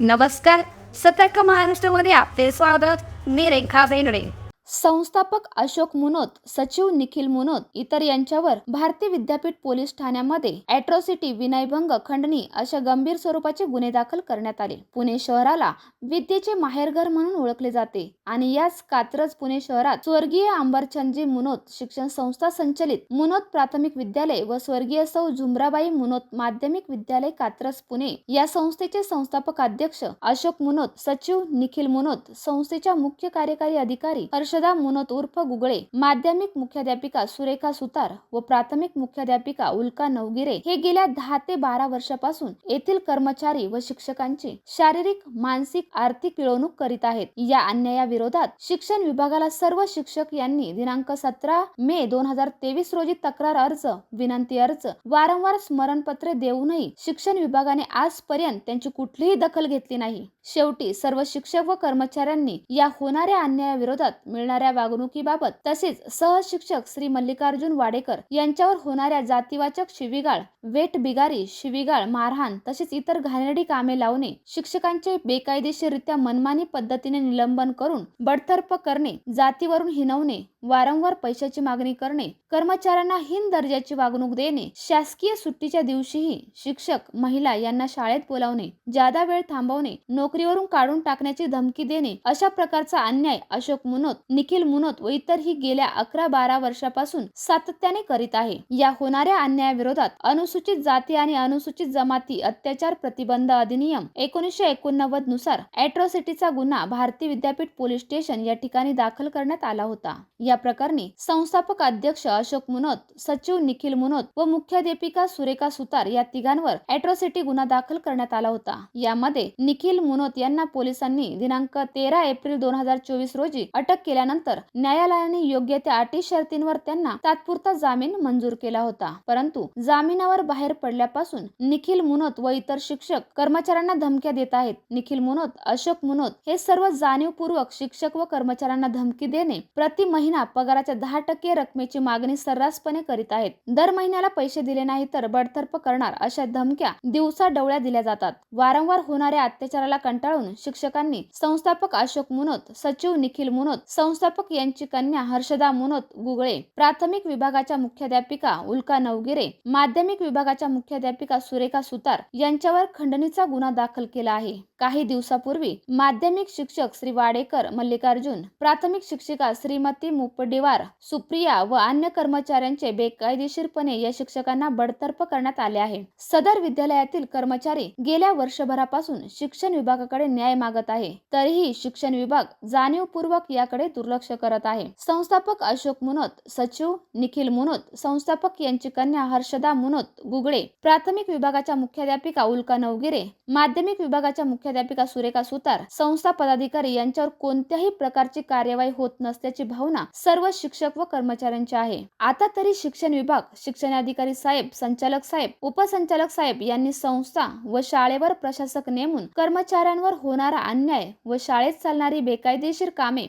नमस्कार सतर्क महाराष्ट्रामध्ये आपले स्वागत मी रेखा बेंगडे संस्थापक अशोक मुनोत सचिव निखिल मुनोत इतर यांच्यावर भारतीय विद्यापीठ पोलीस ठाण्यामध्ये अॅट्रॉसिटी विनयभंग खंडणी अशा गंभीर स्वरूपाचे गुन्हे दाखल करण्यात आले. पुणे शहराला विद्येचे माहेरघर म्हणून ओळखले जाते आणि याच कात्रज पुणे शहरात स्वर्गीय अंबरचंदजी मुनोत शिक्षण संस्था संचलित मुनोत प्राथमिक विद्यालय व स्वर्गीय सौ झुमराबाई मुनोत माध्यमिक विद्यालय कात्रज पुणे या संस्थेचे संस्थापक अध्यक्ष अशोक मुनोत सचिव निखिल मुनोत संस्थेच्या मुख्य कार्यकारी अधिकारी हर्ष हर्षदा मुनत उर्फ गुगळे. माध्यमिक मुख्याध्यापिका सुरेखा सुतार व प्राथमिक मुख्याध्यापिका उल्का नवगिरे हे गेल्या दहा ते बारा वर्षापासून येथील कर्मचारी व शिक्षकांची शारीरिक मानसिक आर्थिक पिळवणूक करीत आहेत. या अन्यायाविरोधात शिक्षण विभागाला सर्व शिक्षक यांनी दिनांक सतरा मे दोन हजार तेवीस रोजी तक्रार अर्ज विनंती अर्ज वारंवार स्मरणपत्रे देऊनही शिक्षण विभागाने आजपर्यंत त्यांची कुठलीही दखल घेतली नाही. शेवटी सर्व शिक्षक व कर्मचाऱ्यांनी या होणाऱ्या अन्यायाविरोधात मिळणाऱ्या वागणुकीबाबत तसेच सहशिक्षक श्री मल्लिकार्जुन वाडेकर यांच्यावर होणाऱ्या जातीवाचक शिवीगाळ वेट बिगारी शिवीगाळ मारहाण तसेच इतर घाणेरडी कामे लावणे शिक्षकांचे बेकायदेशीररित्या मनमानी पद्धतीने निलंबन करून बडतर्फ करणे जातीवरून हिनवणे वारंवार पैशाची मागणी करणे कर्मचाऱ्यांना हीन दर्जाची वागणूक देणे शासकीय सुट्टीच्या दिवशीही शिक्षक महिला यांना शाळेत बोलावणे जादा वेळ थांबवणे नोकरीवरून काढून टाकण्याची धमकी देणे अशा प्रकारचा अन्याय अशोक मुनोत निखिल मुनोत व इतरही गेल्या अकरा बारा वर्षापासून सातत्याने करीत आहे. या होणाऱ्या अन्यायाविरोधात अनुसूचित जाती आणि अनुसूचित जमाती अत्याचार प्रतिबंध अधिनियम एकोणीसशे एकोणनव्वदनुसार अॅट्रॉसिटीचा गुन्हा भारतीय विद्यापीठ पोलीस स्टेशन या ठिकाणी दाखल करण्यात आला होता. या प्रकरणी संस्थापक अध्यक्ष अशोक मुनोत सचिव निखिल मुनोत व मुख्याध्यापिका सुरेखा सुतार या तिघांवर अॅट्रॉसिटी गुन्हा दाखल करण्यात आला होता. यामध्ये निखिल मुनोत यांना पोलिसांनी दिनांक तेरा एप्रिल दोन हजार चोवीस रोजी अटक केल्यानंतर न्यायालयाने योग्य त्या अटी शर्तींवर त्यांना तात्पुरता जामीन मंजूर केला होता. परंतु जामिनावर बाहेर पडल्यापासून निखिल मुनोत व इतर शिक्षक कर्मचाऱ्यांना धमक्या देत आहेत. निखिल मुनोत अशोक मुनोत हे सर्व जाणीवपूर्वक शिक्षक व कर्मचाऱ्यांना धमकी देणे प्रति महिना पगाराच्या दहा टक्के रकमेची मागणी सर्रासपणे करीत आहेत. दर महिन्याला पैसे दिले नाही तर बडतर्फ करणार अशा धमक्या दिवसा डवळ्या दिल्या जातात. वारंवार होणाऱ्या अत्याचाराला कंटाळून शिक्षकांनी संस्थापक अशोक मुनोत सचिव निखिल मुनोत संस्थापक यांची कन्या हर्षदा मुनोत गुगळे प्राथमिक विभागाच्या मुख्याध्यापिका उल्का नवगिरे माध्यमिक विभागाच्या मुख्याध्यापिका सुरेखा सुतार यांच्यावर खंडणीचा गुन्हा दाखल केला आहे. काही दिवसापूर्वी माध्यमिक शिक्षक श्री वाडेकर मल्लिकार्जुन प्राथमिक शिक्षिका श्रीमती मुपडेवार सुप्रिया व अन्य कर्मचाऱ्यांचे बेकायदेशीरपणे या शिक्षकांना बडतर्फ करण्यात आले आहे. सदर विद्यालयातील कर्मचारी गेल्या वर्षभरापासून शिक्षण विभागाकडे न्याय मागत आहे. तरीही शिक्षण विभाग जाणीवपूर्वक याकडे दुर्लक्ष करत आहे. संस्थापक अशोक मुनोत सचिव निखिल मुनोत संस्थापक यांची कन्या हर्षदा मुनोत गुगळे प्राथमिक विभागाच्या मुख्याध्यापिका उल्का नवगिरे माध्यमिक विभागाच्या मुख्याध्यापिका सुरेखा सुतार संस्था पदाधिकारी यांच्यावर कोणत्याही प्रकारची कार्यवाही होत नसल्याची भावना सर्व शिक्षक व कर्मचाऱ्यांची आहे. आता तरी शिक्षण विभाग शिक्षणाधिकारी साहेब संचालक साहेब उपसंचालक साहेब यांनी संस्था व शाळेवर प्रशासक नेमून कर्मचाऱ्यांवर होणारा अन्याय व शाळेत चालणारी बेकायदेशीर कामे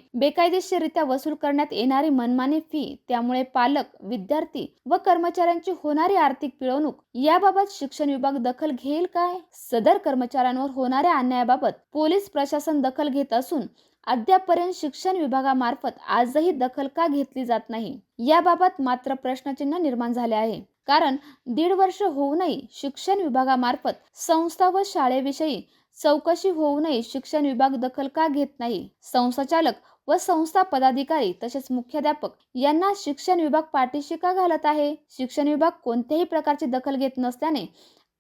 बेकायदेशीररित्या वसूल करण्यात येणारी मनमानी फी त्यामुळे पालक विद्यार्थी व कर्मचाऱ्यांची होणारी आर्थिक पिळवणूक याबाबत शिक्षण विभाग दखल घेईल काय? सदर कर्मचाऱ्यांवर होणाऱ्या अन्यायाबाबत पोलीस प्रशासन दखल घेत असून अद्यापपर्यंत शिक्षण विभागामार्फत आजही दखल का घेतली जात नाही? याबाबत मात्र प्रश्नचिन्ह निर्माण झाले आहे. कारण दीड वर्ष होऊनही शिक्षण विभागामार्फत संस्था व शाळेविषयी चौकशी होऊनही शिक्षण विभाग दखल का घेत नाही? संस्थाचालक व संस्था पदाधिकारी तसेच मुख्याध्यापक यांना शिक्षण विभाग पाठीशी का घालत आहे. शिक्षण विभाग कोणत्याही प्रकारची दखल घेत नसल्याने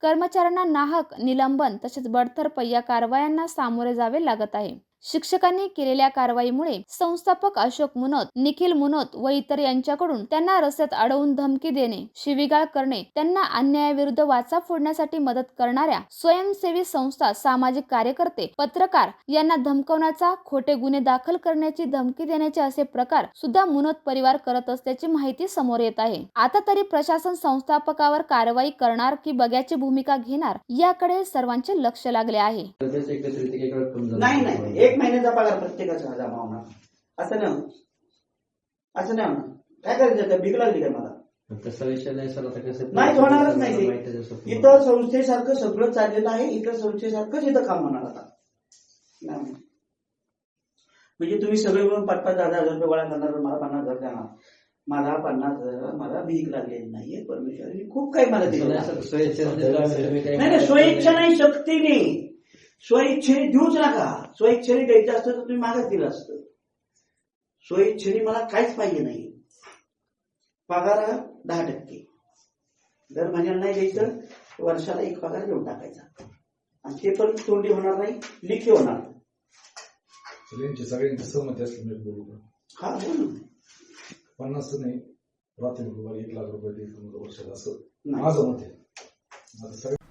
कर्मचाऱ्यांना नाहक निलंबन तसेच बडतर्फ या कारवायांना सामोरे जावे लागत आहे. शिक्षकांनी केलेल्या कारवाईमुळे संस्थापक अशोक मुनोत निखिल मुनोत व इतर यांच्याकडून त्यांना रस्त्यात अडवून धमकी देणे शिवीगाळ करणे त्यांना अन्यायाविरुद्ध वाचा फोडण्यासाठी मदत करणाऱ्या स्वयंसेवी संस्था सामाजिक कार्यकर्ते पत्रकार यांना धमकवण्याचा खोटे गुन्हे दाखल करण्याची धमकी देण्याचे असे प्रकार सुद्धा मुनोत परिवार करत असल्याची माहिती समोर येत आहे. आता तरी प्रशासन संस्थापकावर कारवाई करणार की बग्याची भूमिका घेणार याकडे सर्वांचे लक्ष लागले आहे. एक महिन्याचा पगार प्रत्येकाचा जमा होणार असं नाही असं नाही होणार काय करायचं का भीक लागली का मला? तसा विषय नाही सर आता कसं नाही होणारच नाही ते. इथं संस्थेसारखं सगळं चाललेलं आहे इथं संस्थेसारखंच इथं काम होणार आता. नाही. म्हणजे तुम्ही सगळे मिळून पाच पाच दहा दहा हजार रुपये गोळा करणार मला पन्नास हजार देणार मला पन्नास हजार मला भीक लागलेली नाहीये परमेश्वराने खूप काही मला दिलं नाही, नाही नाही स्वइच्छा नाही. शक्तीने स्वइच्छेने देऊच नका. स्वइच्छेने द्यायचं असतं तर तुम्ही मागच दिलं असतं. स्वइच्छेने मला काहीच पाहिजे नाही. पगार दहा टक्के. दर महिन्याला नाही द्यायचं वर्षाला एक पगार देऊन टाकायचा. आणि ते पण तोंडी होणार नाही लिखी होणार सगळ्यांची सगळ्यांची सहमती असली बोलू का? हा ना. पन्नास नाही प्राथमिक एक लाख रुपये देईल तुम्हाला वर्षाला असं. माझं मत आहे.